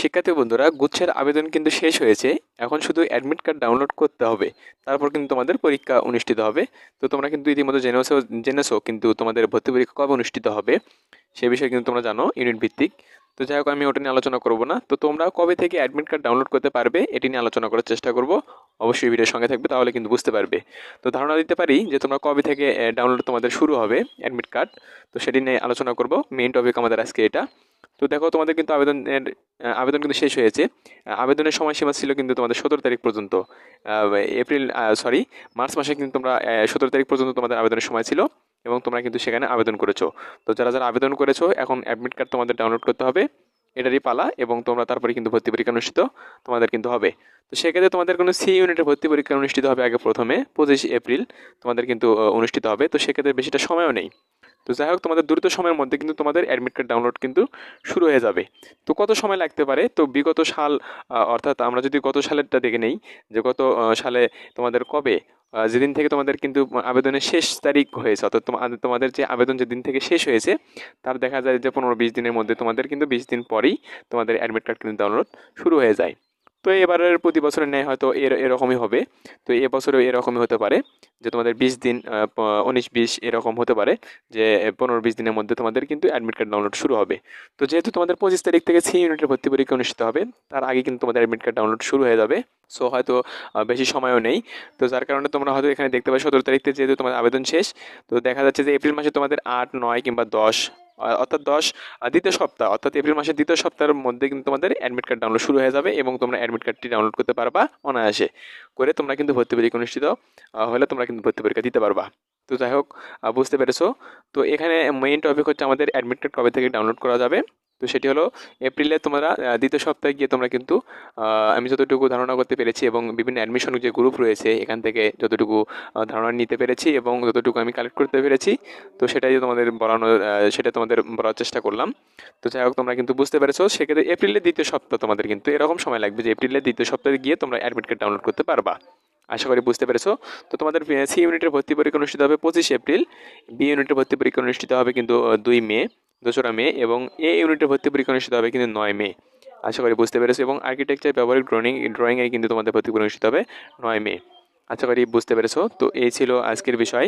শিক্ষার্থী বন্ধুরা, গুচ্ছের আবেদন কিন্তু শেষ হয়েছে। এখন শুধু অ্যাডমিট কার্ড ডাউনলোড করতে হবে। তারপর কিন্তু তোমাদের পরীক্ষা অনুষ্ঠিত হবে। তো তোমরা কিন্তু ইতিমধ্যে জেনেছো জেনেছো কিন্তু তোমাদের ভর্তি পরীক্ষা কবে অনুষ্ঠিত হবে, সে বিষয়ে কিন্তু তোমরা জানো ইউনিট ভিত্তিক। তো যাই হোক, আমি ওটা নিয়ে আলোচনা করব না। তো তোমরা কবে থেকে অ্যাডমিট কার্ড ডাউনলোড করতে পারবে, এটি নিয়ে আলোচনা করার চেষ্টা করব। অবশ্যই ভিডিওর সঙ্গে থাকবে, তাহলে কিন্তু বুঝতে পারবে। তো ধারণা দিতে পারি যে তোমরা কবে থেকে ডাউনলোড তোমাদের শুরু হবে অ্যাডমিট কার্ড তো সেটি নিয়ে আলোচনা করব। মেইন টপিক আমাদের আজকে এটা। তো দেখো, তোমাদের কিন্তু আবেদনের আবেদন কিন্তু শেষ হয়েছে। আবেদনের সময়সীমা ছিল কিন্তু তোমাদের সতেরো তারিখ পর্যন্ত। এপ্রিল সরি মার্চ মাসে কিন্তু তোমরা সতেরো তারিখ পর্যন্ত তোমাদের আবেদনের সময় ছিল এবং তোমরা কিন্তু সেখানে আবেদন করেছ। তো যারা যারা আবেদন করেছ, এখন অ্যাডমিট কার্ড তোমাদের ডাউনলোড করতে হবে, এটারই পালা এবং তোমরা তারপরে কিন্তু ভর্তি পরীক্ষা অনুষ্ঠিত তোমাদের কিন্তু হবে। তো সেক্ষেত্রে তোমাদের কোনো সি ইউনিটের ভর্তি পরীক্ষা অনুষ্ঠিত হবে আগে প্রথমে, পঁচিশ এপ্রিল তোমাদের কিন্তু অনুষ্ঠিত হবে। তো সেক্ষেত্রে বেশিটা সময়ও নেই। তো যাই হোক, তোমাদের দ্রুত সময়ের মধ্যে কিন্তু তোমাদের অ্যাডমিট কার্ড ডাউনলোড কিন্তু শুরু হয়ে যাবে। তো কত সময় লাগতে পারে? তো বিগত সাল অর্থাৎ আমরা যদি গত সালেরটা দেখে নেই, যে গত সালে তোমাদের কবে যেদিন থেকে তোমাদের কিন্তু আবেদনের শেষ তারিখ হয়েছে, অর্থাৎ তোমা- তোমাদের যে আবেদন যেদিন থেকে শেষ হয়েছে, তার দেখা যায় যে পনেরো বিশ দিনের মধ্যে তোমাদের কিন্তু বিশ দিন পরেই তোমাদের অ্যাডমিট কার্ড কিন্তু ডাউনলোড শুরু হয়ে যায়। তো এবারের প্রতি বছরের ন্যায় হয়তো এর, এরকমই হবে। তো এবছরও এরকমই হতে পারে যে তোমাদের বিশ দিন উনিশ বিশ এরকম হতে পারে যে পনেরো বিশ দিনের মধ্যে তোমাদের কিন্তু অ্যাডমিট কার্ড ডাউনলোড শুরু হবে। তো যেহেতু তোমাদের পঁচিশ তারিখ থেকে সি ইউনিটের ভর্তি পরীক্ষা অনুষ্ঠিত হবে, তার আগে কিন্তু তোমাদের অ্যাডমিট কার্ড ডাউনলোড শুরু হয়ে যাবে। সো হয়তো বেশি সময়ও নেই। তো যার কারণে তোমরা হয়তো এখানে দেখতে পাবে সতেরো তারিখ থেকে যেহেতু তোমাদের আবেদন শেষ, তো দেখা যাচ্ছে যে এপ্রিল মাসে তোমাদের আট, নয় কিংবা দশ অর্থাৎ দশ দ্বিতীয় সপ্তাহ, অর্থাৎ এপ্রিল মাসের দ্বিতীয় সপ্তাহের মধ্যে কিন্তু তোমাদের অ্যাডমিট কার্ড ডাউনলোড শুরু হয়ে যাবে এবং তোমরা অ্যাডমিট কার্ডটি ডাউনলোড করতে পারবা অনায়াসে। করে তোমরা কিন্তু ভর্তি পরীক্ষা অনুষ্ঠিত হলে তোমরা কিন্তু ভর্তি পরীক্ষা দিতে পারবা। তো যাই হোক বুঝতে পেরেছ? তো এখানে মেইন টপিক হচ্ছে আমাদের অ্যাডমিট কার্ড কবে থেকে ডাউনলোড করা যাবে? তো সেটি হলো এপ্রিলে তোমরা দ্বিতীয় সপ্তাহে গিয়ে তোমরা কিন্তু আমি যতটুকু ধারণা করতে পেরেছি এবং বিভিন্ন অ্যাডমিশন যে গ্রুপ রয়েছে, এখান থেকে যতটুকু ধারণা নিতে পেরেছি এবং যতটুকু আমি কালেক্ট করতে পেরেছি, তো সেটাই তোমাদের বলানো সেটা তোমাদের বলার চেষ্টা করলাম। তো যাই হোক, তোমরা কিন্তু বুঝতে পেরেছ, সেক্ষেত্রে এপ্রিলের দ্বিতীয় সপ্তাহ তোমাদের কিন্তু এরকম সময় লাগবে যে এপ্রিলের দ্বিতীয় সপ্তাহে গিয়ে তোমরা অ্যাডমিট কার্ড ডাউনলোড করতে পারবা। আশা করি বুঝতে পেরেছ। তো তোমাদের সি ইউনিটের ভর্তি পরীক্ষা অনুষ্ঠিত হবে পঁচিশে এপ্রিল। বি ইউনিটের ভর্তি পরীক্ষা অনুষ্ঠিত হবে কিন্তু দুই মে। দোসরা মে এবং এ ইউনিটের ভর্তি পরীক্ষা অনুষ্ঠিত হবে কিন্তু নয় মে আশা করি বুঝতে পেরেছ এবং আর্কিটেকচার ব্যবহারিক ড্রয়িং ড্রয়িংয়ে কিন্তু তোমাদের ভর্তি পরীক্ষা অনুষ্ঠিত হবে নয় মে আশা করি বুঝতে পেরেছ। তো এই ছিল আজকের বিষয়।